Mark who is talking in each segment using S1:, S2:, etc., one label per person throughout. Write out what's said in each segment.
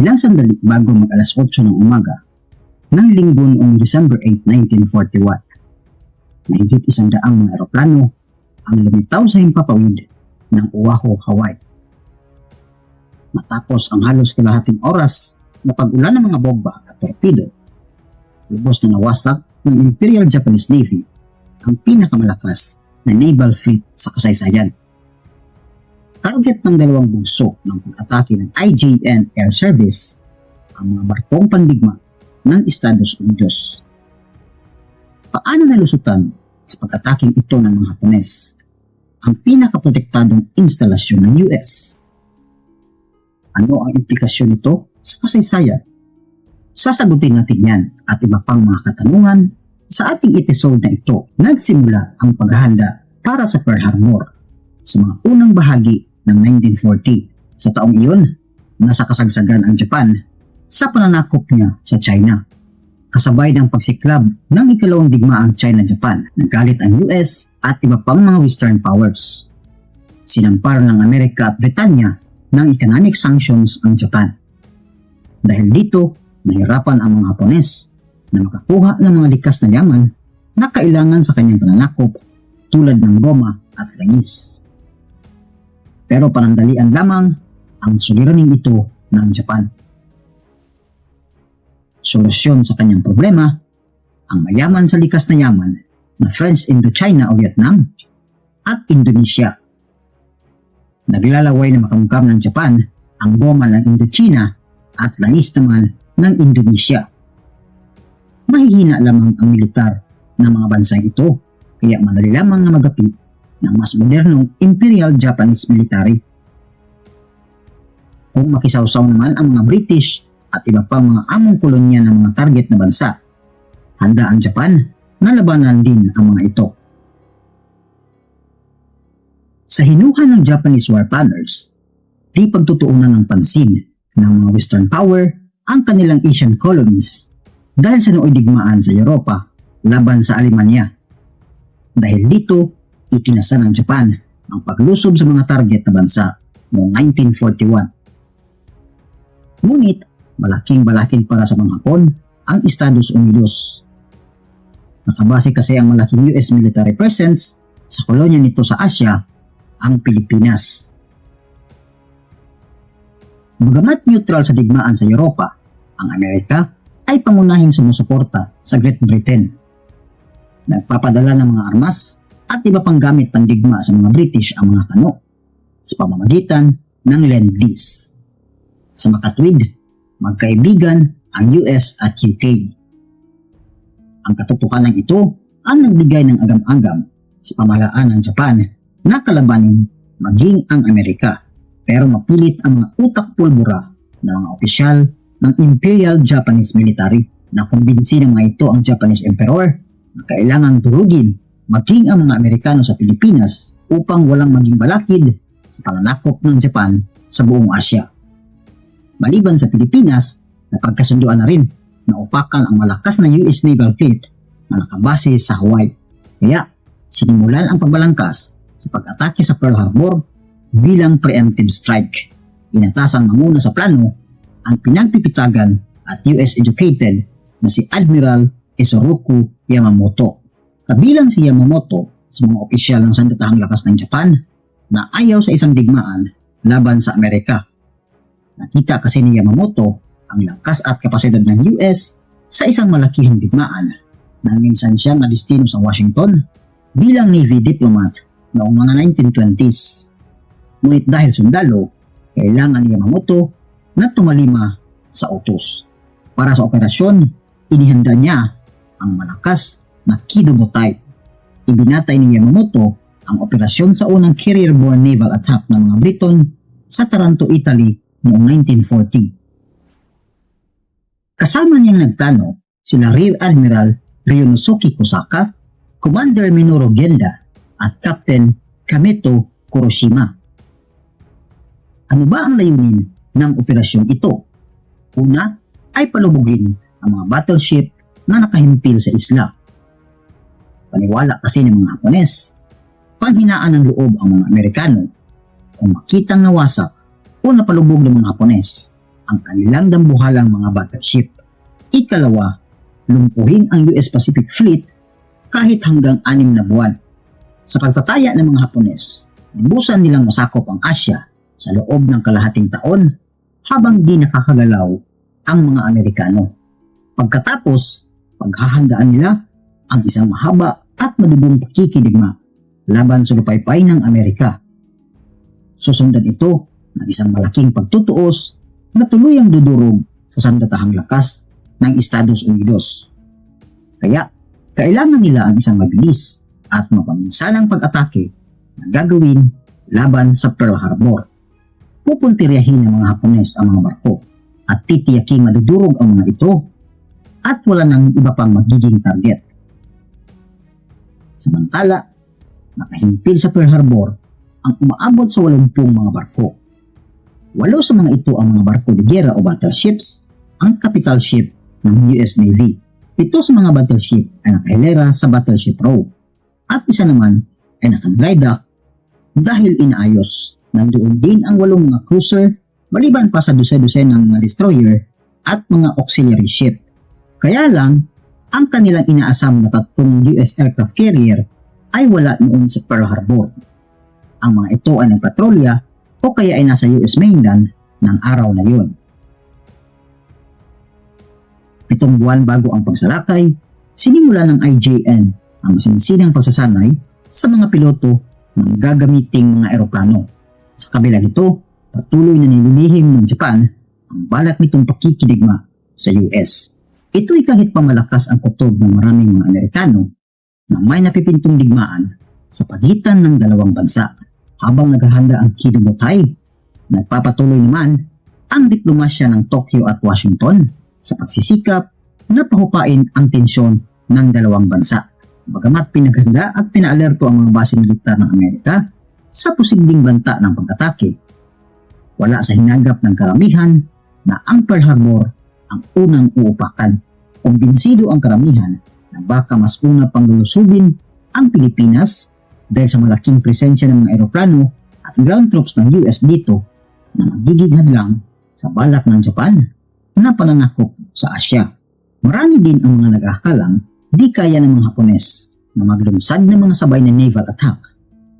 S1: Ilang sandali bago mag alas 8 ng umaga, ng linggo noong December 8, 1941, mahigit isang daang mga eroplano ang lumitaw sa himpapawid ng Oahu, Hawaii. Matapos ang halos kalahating oras na pag-ulan ng mga bomba at torpedo, lubos na nawasak ng Imperial Japanese Navy ang pinakamalakas na naval fleet sa kasaysayan. Target ng dalawang bugso ng pag-atake ng IJN Air Service ang mga barkong pandigma ng Estados Unidos. Paano nalusutan sa pag-ataking ito ng mga Hapones ang pinakaprotektadong instalasyon ng US? Ano ang implikasyon nito sa kasaysayan? Sasagutin natin yan at iba pang mga katanungan sa ating episode na ito. Nagsimula ang paghahanda para sa Pearl Harbor sa mga unang bahagi ng 1940. Sa taong iyon, nasa kasagsagan ang Japan sa pananakop niya sa China. Kasabay ng pagsiklab ng ikalawang digmaang China-Japan, nagalit ang US at iba pang mga Western powers. Sinampar ng Amerika at Britanya ng economic sanctions ang Japan. Dahil dito, nahirapan ang mga Hapones na makakuha ng mga likas na yaman na kailangan sa kanyang pananakop tulad ng goma at langis. Pero panandalian lamang ang suliraning ito ng Japan. Solusyon sa kanyang problema, ang mayaman sa likas na yaman na French Indochina o Vietnam at Indonesia. Naglalaway na makamukam ng Japan ang goma ng Indochina at langis naman ng Indonesia. Mahihina lamang ang militar ng mga bansang ito kaya madali lamang na magapi ng mas modernong Imperial Japanese Military. Kung makisawsaw naman ang mga British at iba pang mga among kolonya ng mga target na bansa, handa ang Japan na labanan din ang mga ito. Sa hinuha ng Japanese war planners, di pagtutuunan ng pansin ng mga Western power ang kanilang Asian colonies dahil sa nooy digmaan sa Europa laban sa Alemanya. Dahil dito, ikinasa ng Japan ang paglusob sa mga target na bansa noong 1941. Ngunit, malaking balakin para sa mga Hapon ang Estados Unidos. Nakabase kasi ang malaking US military presence sa kolonya nito sa Asia, ang Pilipinas. Bagamat neutral sa digmaan sa Europa, ang Amerika ay pangunahing sumusuporta sa Great Britain. Nagpapadala ng mga armas at iba pang gamit pandigma sa mga British ang mga kano sa pamamagitan ng Lend-Lease. Sa makatwid, magkaibigan ang US at UK. Ang katotohanan ito ang nagbigay ng agam-agam sa pamahalaan ng Japan na kalabanin maging ang Amerika pero mapilit ang mga utak pulbura ng mga opisyal ng Imperial Japanese Military na kumbinsi ng mga ito ang Japanese Emperor na kailangang durugin maging ang mga Amerikano sa Pilipinas upang walang maging balakid sa pananakop ng Japan sa buong Asya. Maliban sa Pilipinas, napagkasunduan na rin na upakan ang malakas na US Naval Fleet na nakabase sa Hawaii. Kaya, sinimulan ang pagbalangkas sa pag-atake sa Pearl Harbor bilang preemptive strike. Inatasang mamuna sa plano ang pinagpipitagan at US-educated na si Admiral Isoroku Yamamoto. Kabilang si Yamamoto sa mga opisyal ng sandatahang lakas ng Japan na ayaw sa isang digmaan laban sa Amerika. Nakita kasi ni Yamamoto ang lakas at kapasidad ng US sa isang malakihang digmaan na minsan siya na destino sa Washington bilang Navy diplomat noong mga 1920s. Ngunit dahil sundalo, kailangan ni Yamamoto na tumalima sa utos. Para sa operasyon, inihanda niya ang malakas na Kido-Butai. Ibinatay ni Yamamoto ang operasyon sa unang carrier-borne naval attack ng mga Briton sa Taranto, Italy noong 1940. Kasama niyang nagplano sila Rear Admiral Ryunosuke Kosaka, Commander Minoru Genda at Captain Kameto Kuroshima. Ano ba ang layunin ng operasyong ito? Una ay palubugin ang mga battleship na nakahimpil sa isla. Paniwala kasi ng mga Hapones, panghinaan ng loob ang mga Amerikano kung makitang nawasak o napalubog ng mga Hapones ang kanilang dambuhalang mga battleship. Ikalawa, lumpuhin ang US Pacific Fleet kahit hanggang anim na buwan. Sa pagtataya ng mga Hapones, Busan nilang masakop ang Asya sa loob ng kalahating taon habang di nakakagalaw ang mga Amerikano. Pagkatapos, paghahandaan nila ang isang mahaba at madugong pakikidigma laban sa lupaypay ng Amerika. Susundan ito ng isang malaking pagtutuos na tuluyang dudurog sa sandatahang lakas ng Estados Unidos. Kaya, kailangan nila ang isang mabilis at mapaminsanang pag-atake na gagawin laban sa Pearl Harbor. Pupuntiryahin ng mga Hapones ang mga barko at titiyaking madudurog ang mga ito at wala nang iba pang magiging target. Samantala, nakahimpil sa Pearl Harbor ang umaabot sa 80 mga barko. Walo sa mga ito ang mga barko de gera o battleships, ang capital ship ng US Navy. Pito sa mga battleship ay nakahilera sa Battleship Row at isa naman ay naka-dry dock dahil inaayos. Nandoon din ang walong mga cruiser maliban pa sa dose-dose ng mga destroyer at mga auxiliary ship. Kaya lang, ang kanilang inaasam na tatlong US aircraft carrier ay wala noon sa Pearl Harbor. Ang mga ito ay nagpatrolya o kaya ay nasa US mainland ng araw na yun. Pitong buwan bago ang pagsalakay, sinimula ng IJN ang masinsinang pagsasanay sa mga piloto ng gagamiting mga eroplano. Sa kabila nito, patuloy na nililihim ng Japan ang balak nitong pakikidigma sa US. Ito'y kahit pamalakas ang kutob ng maraming mga Amerikano na may napipintong digmaan sa pagitan ng dalawang bansa habang naghahanda ang Kiributay. Nagpapatuloy naman ang diplomasya ng Tokyo at Washington sa pagsisikap na pahupain ang tensyon ng dalawang bansa. Bagamat pinaghanda at pinaalerto ang mga base militar ng Amerika sa posibleng banta ng pag-atake, wala sa hinagap ng karamihan na ang Pearl Harbor ang unang uupakan. Kumbinsido ang karamihan na baka mas una pang lulusubin ang Pilipinas dahil sa malaking presensya ng mga eroplano at ground troops ng US dito na magiging hadlang sa balak ng Japan na pananakop sa Asya. Marami din ang mga nag-aakalang di kaya ng mga Hapones na maglunsad ng mga sabay na naval attack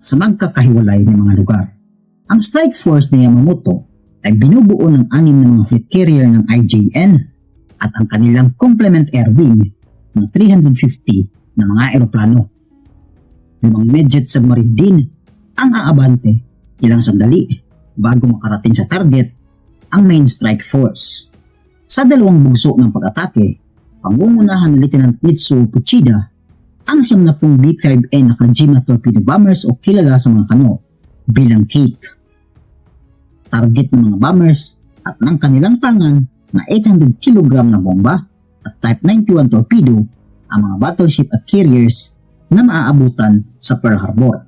S1: sa magkakahiwalay ng mga lugar. Ang strike force ni Yamamoto ay binubuo ng anim na mga fleet carrier ng IJN at ang kanilang complement air wing na 350 na mga eroplano. Limang medjet submarine din ang aabante ilang sandali bago makarating sa target ang main strike force. Sa dalawang bugso ng pag-atake, pangungunahan ni Lieutenant Mitsuo Puchida ang 70 B-5N na Kajima torpedo bombers o kilala sa mga kano bilang Kate. Target ng mga bombers at ng kanilang tangan na 800 kg na bomba at Type 91 torpedo ang mga battleship at carriers na maaabutan sa Pearl Harbor.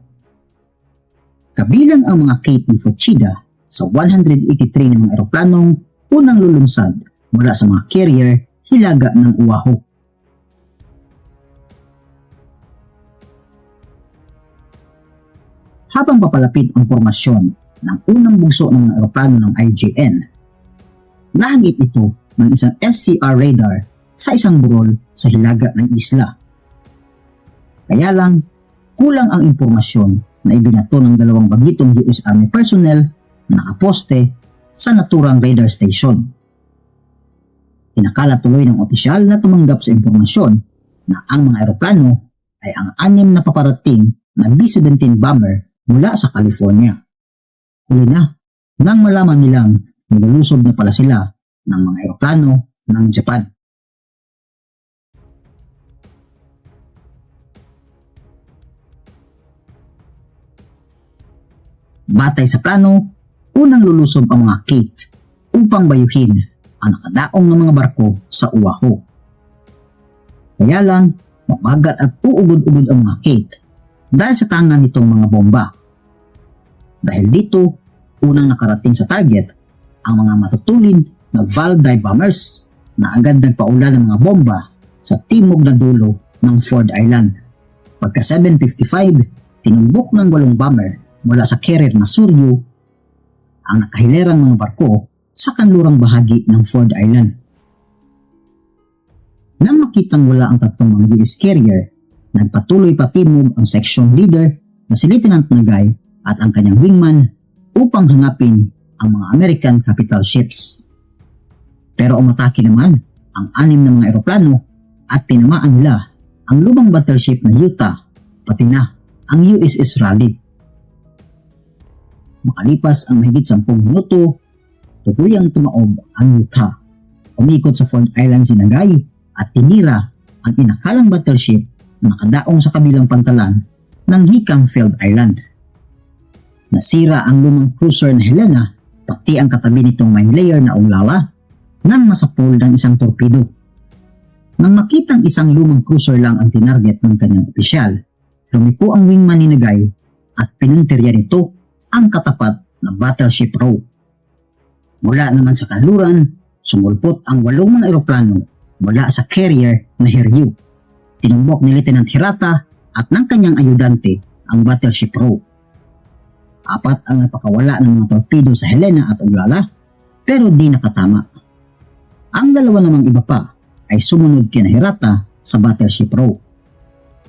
S1: Kabilang ang mga Kate ni Fuchida sa 183 na mga eroplanong unang lulunsad mula sa mga carrier hilaga ng Oahu. Habang papalapit ang formasyon ng unang bugso ng mga eroplano ng IJN, nahagip ito ng isang SCR radar sa isang burol sa hilaga ng isla. Kaya lang, kulang ang impormasyon na ibinato ng dalawang bagitong US Army personnel na nakaposte sa naturang radar station. Pinakala tuloy ng opisyal na tumanggap sa impormasyon na ang mga eroplano ay ang anim na paparating na B-17 bomber mula sa California. Huli na, nang malaman nilang nilulusob na pala sila ng mga eroplano ng Japan. Batay sa plano, unang lulusob ang mga Kate upang bayuhin ang nakadaong ng mga barko sa Oahu. Kaya lang, mabagal at uugod-ugod ang mga Kate dahil sa tangan nitong mga bomba. Dahil dito, unang nakarating sa target ang mga matutulin na Valday bombers na agad nagpaula ng mga bomba sa timog na dulo ng Ford Island. Pagka 7.55, tinumbok ng walong bomber mula sa carrier na Suryo ang nakahilerang mga barko sa kanlurang bahagi ng Ford Island. Nang makitang wala ang tatlong mga US carrier, nagpatuloy patimog ang section leader na si Lieutenant Nagay at ang kanyang wingman upang hanapin ang mga American capital ships. Pero umatake naman ang anim na mga eroplano at tinamaan nila ang lumang battleship na Utah pati na ang USS Raleigh. Makalipas ang mahigit 10 minuto, tuluyang tumaob ang Utah. Umikot sa Ford Island si Nagay at tinira ang inakalang battleship na nakadaong sa kabilang pantalan ng Hikang Field Island. Nasira ang lumang cruiser na Helena pati ang katabi nitong mine layer na Ulala nang masapol ng isang torpedo. Nang makitang isang lumang cruiser lang ang tinarget ng kanyang opisyal, lumiko ang wingman ni Nagay at pinuntirya nito ang katapat na battleship row. Mula naman sa kanluran, sumulpot ang walong mga mula sa carrier na Hiryu. Tinumbok ni Lieutenant Hirata at ng kanyang ayudante ang battleship row. Apat ang napakawala ng mga torpedo sa Helena at Uglala pero di nakatama. Ang dalawa namang iba pa ay sumunod kina Hirata sa battleship row.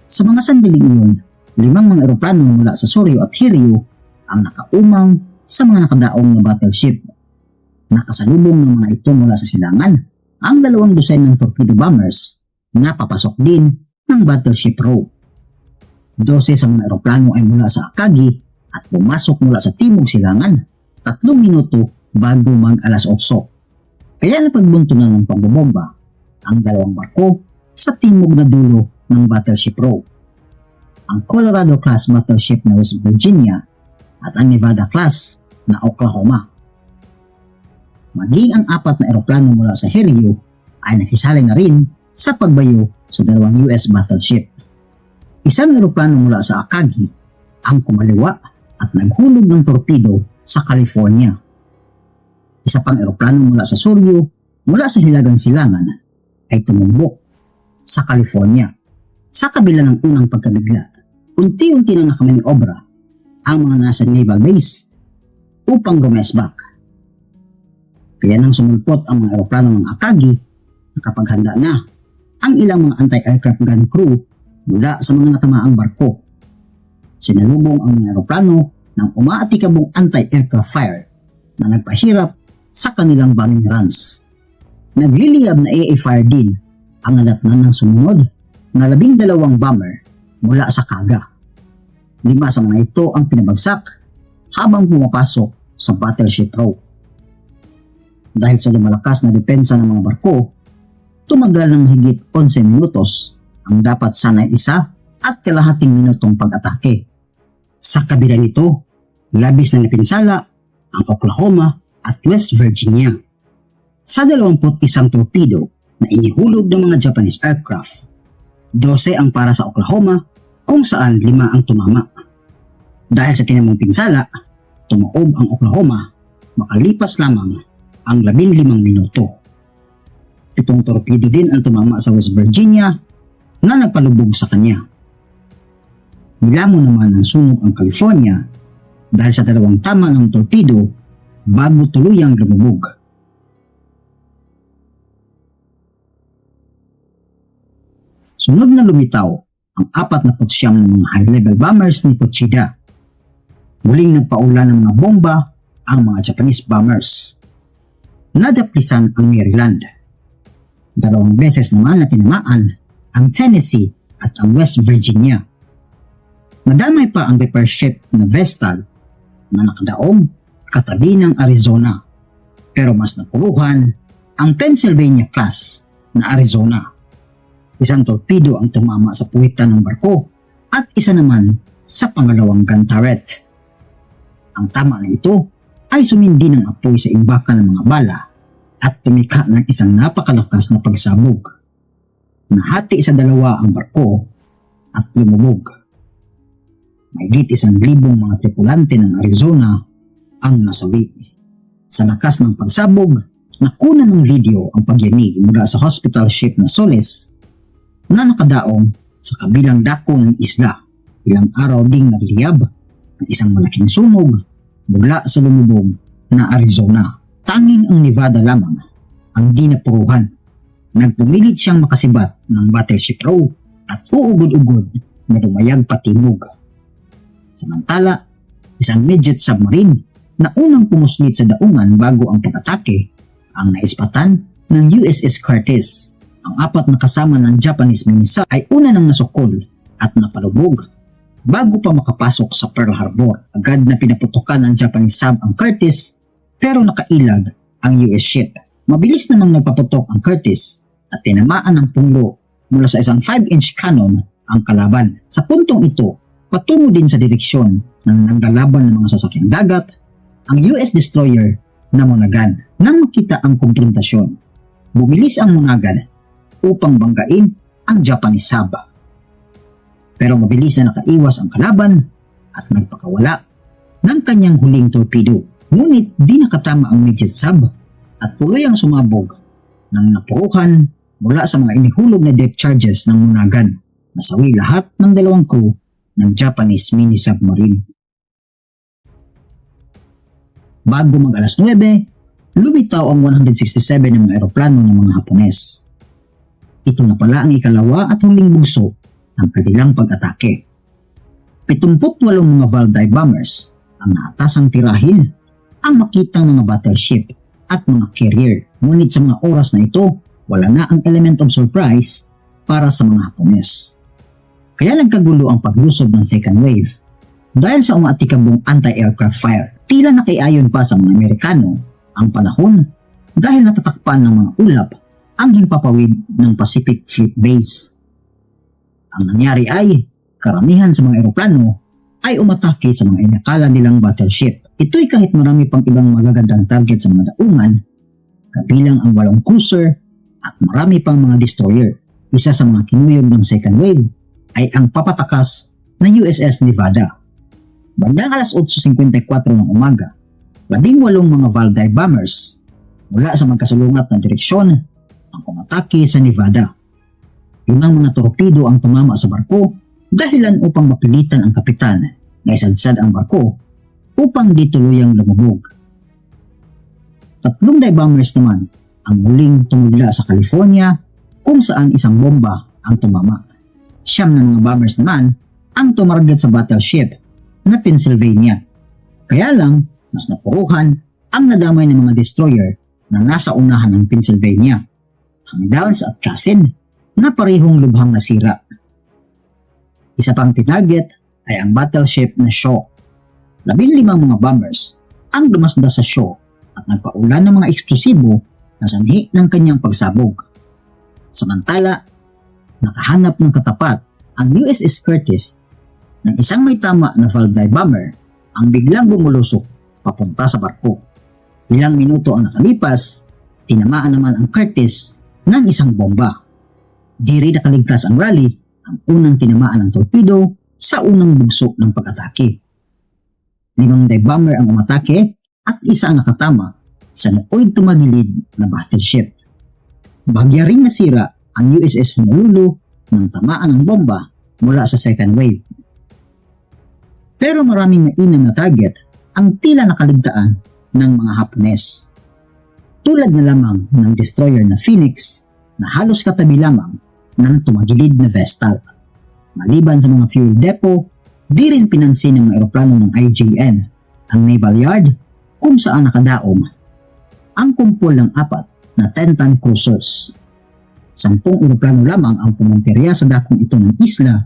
S1: Sa mga sandaling iyon, limang mga eroplano mula sa Soryo at Hiryu ang nakaumang sa mga nakadaong na battleship. Nakasalubong ng mga ito mula sa silangan ang dalawang dosen ng torpedo bombers na papasok din ng battleship row. Dose sa mga eroplano ay mula sa Akagi at pumasok mula sa timog silangan tatlong minuto bago mag alas 8. Kaya napagbunto na ng pagbobomba ang dalawang barko sa timog na dulo ng battleship row. Ang Colorado class battleship na West Virginia at ang Nevada class na Oklahoma. Maging ang apat na eroplano mula sa Hiryu ay nakisali na rin sa pagbayo sa dalawang US battleship. Isang eroplano mula sa Akagi ang kumaliwa at naghulog ng torpedo sa California. Isa pang eroplano mula sa Suryo mula sa Hilagang Silangan ay tumumbok sa California. Sa kabila ng unang pagkabigla, unti-unti na nakamaniobra ang mga nasa naval base upang rumesbak. Kaya nang sumulpot ang mga eroplano ng Akagi, nakapaghanda na ang ilang mga anti-aircraft gun crew mula sa mga natamaang barko. Sinalubong ang mga eroplano ng umaatikabong anti-aircraft fire na nagpahirap sa kanilang bombing runs. Nagliliyab na AA fire din ang nadatnan ng sumunod na labing dalawang bomber mula sa Kaga. Lima sa mga ito ang pinabagsak habang pumapasok sa battleship row. Dahil sa lumalakas na depensa ng mga barko, tumagal ng higit 11 minutos ang dapat sana isa at kalahating minutong pag-atake. Sa kabila nito, labis na napinsala ang Oklahoma at West Virginia. Sa 21 torpedo na inihulog ng mga Japanese aircraft, 12 ang para sa Oklahoma kung saan lima ang tumama. Dahil sa tinamong pinsala, tumaob ang Oklahoma makalipas lamang ang 15 minuto. Pitong torpedo din ang tumama sa West Virginia na nagpalubog sa kanya. Nilamon naman ng sunog ang California dahil sa dalawang tama ng torpedo bago tuluyang lumubog. Sunod na lumitaw ang apat na putsyam ng mga high-level bombers ni Pochida. Muling nagpaula ng mga bomba ang mga Japanese bombers. Nadaplisan ang Maryland. Dalawang beses naman na tinamaan ang Tennessee at ang West Virginia. Nadamay pa ang repair ship na Vestal na nakadaong katabi ng Arizona. Pero mas napuluhan ang Pennsylvania class na Arizona. Isang torpedo ang tumama sa puwitan ng barko at isa naman sa pangalawang gun turret. Ang tama na ito ay sumindi ng apoy sa imbakan ng mga bala at tumika ng isang napakalakas na pagsabog. Nahati sa dalawa ang barko at lumubog. Mahigit isang libong mga tripulante ng Arizona ang nasawi. Sa lakas ng pagsabog, nakuna ng video ang pagyanig mula sa hospital ship na Soles na nakadaong sa kabilang dako ng isla. Ilang araw ding nagliyab ang isang malaking sunog mula sa lumubog na Arizona. Tanging ang Nevada lamang ang di napuruhan. Nagpumilit siyang makasibat ng Battleship Row at uugod-ugod na lumayag patimog. Samantala, isang midget submarine na unang pumuslit sa daungan bago ang pag-atake ang naispatan ng USS Curtis. Ang apat na kasama ng Japanese minisa ay una nang nasukol at napalubog. Bago pa makapasok sa Pearl Harbor, agad na pinaputukan ng Japanese sub ang Curtis pero nakailag ang US ship. Mabilis namang nagpaputok ang Curtis at tinamaan ng punglo mula sa isang 5-inch cannon ang kalaban. Sa puntong ito, patungo din sa direksyon ng naglalaban ng mga sasakyang dagat, ang US destroyer na Monagan. Nang makita ang kumprontasyon, bumilis ang Monagan upang banggain ang Japanese sub. Pero mabilis na nakaiwas ang kalaban at nagpakawala ng kanyang huling torpedo. Ngunit di nakatama ang midget sub at tuloy ang sumabog ng napuruhan mula sa mga inihulog na depth charges ng Monagan. Nasawi lahat ng dalawang crew ng Japanese mini submarine. Bago mag alas 9, lumitaw ang 167 ng mga eroplano ng mga Hapones. Ito na pala ang ikalawa at huling bugso ng kanilang pag-atake. 78 mga Valday bombers ang naatasang tirahin ang makitang mga battleship at mga carrier. Ngunit sa mga oras na ito, wala na ang element of surprise para sa mga Hapones. Kaya nagkagulo ang paglusob ng second wave dahil sa umatikabong anti-aircraft fire. Tila nakiayon pa sa mga Amerikano ang panahon dahil natatakpan ng mga ulap ang himpapawid ng Pacific Fleet Base. Ang nangyari ay karamihan sa mga eroplano ay umatake sa mga inakala nilang battleship. Ito'y kahit marami pang ibang magagandang target sa mga daungan, kabilang ang walong cruiser at marami pang mga destroyer. Isa sa mga kinuyog ng second wave ay ang papatakas na USS Nevada. Bandang alas 8.54 ng umaga, labing walong mga Valday bombers mula sa magkasulungat na direksyon ang umatake sa Nevada. Yun ang mga torpedo ang tumama sa barko dahilan upang mapilitan ang kapitan na isadsad ang barko upang di tuluyang lumubog. Tatlong dive bombers naman ang muling tumugla sa California kung saan isang bomba ang tumama. Siyam na mga bombers naman ang tumarget sa battleship na Pennsylvania. Kaya lang, mas napuruhan ang nadamay ng mga destroyer na nasa unahan ng Pennsylvania. Ang Downs at Cassin na parehong lubhang nasira. Isa pang tinaget ay ang battleship na Shaw. Labing limang mga bombers ang dumasda sa Shaw at nagpaulan ng mga eksplosibo na sanhi ng kanyang pagsabog. Samantala, nakahanap ng katapat ang USS Curtis ng isang may tama na Valday bomber ang biglang bumulusok papunta sa barko. Ilang minuto ang nakalipas, tinamaan naman ang Curtis ng isang bomba. Di rin nakaligtas ang rally ang unang tinamaan ng torpedo sa unang bugso ng pag-atake. Limang dive bomber ang umatake at isa ang nakatama sa nooy tumagilid na battleship. Bagya ring nasira ang USS Honolulu nang tamaan ng bomba mula sa second wave. Pero maraming mainam na target ang tila nakaligtaan ng mga Hapones. Tulad na lamang ng destroyer na Phoenix na halos katabi lamang ng tumagilid na Vestal. Maliban sa mga fuel depot, di rin pinansin ng mga ng IJN ang Naval Yard kung saan nakadaong ang kumpol ng apat na 10-ton cruisers. Sampung eroplano lamang ang pumunterya sa dakong ito ng isla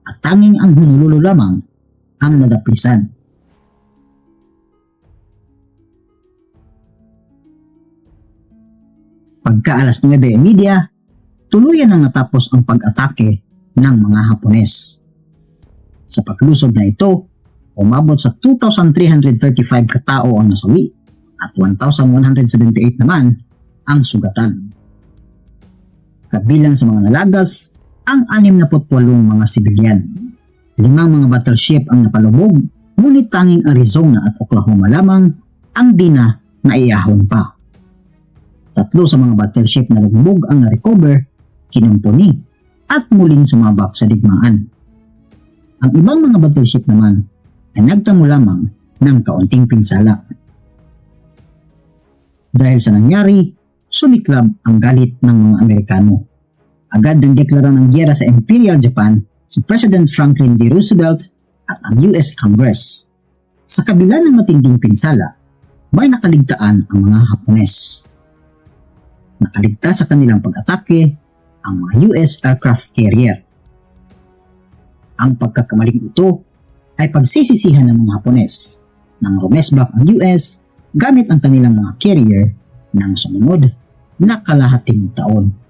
S1: at tanging ang Honolulu lamang ang nadaplisan. Pagka alas 9.30, tuluyan na natapos ang pag-atake ng mga Hapones. Sa paglusob na ito, umabot sa 2,335 katao ang nasawi at 1,178 naman ang sugatan. Kabilang sa mga nalagas, ang 68 mga sibilyan. Limang mga battleship ang napalubog, ngunit tanging Arizona at Oklahoma lamang ang di na naiahon pa. Tatlo sa mga battleship na lubog ang na-recover, kinumpuni, at muling sumabak sa digmaan. Ang ibang mga battleship naman ay nagtamo lamang ng kaunting pinsala. Dahil sa nangyari, sumiklab ang galit ng mga Amerikano. Agad nang deklara ng gyera sa Imperial Japan si President Franklin D. Roosevelt at ang US Congress. Sa kabila ng matinding pinsala, may nakaligtaan ang mga Hapones. Nakaligtas sa kanilang pag-atake ang mga US aircraft carrier. Ang pagkakamaling ito ay pagsisisihan ng mga Hapones nang rumesbak ang US gamit ang kanilang mga carrier ng sumunod na kalahating taon.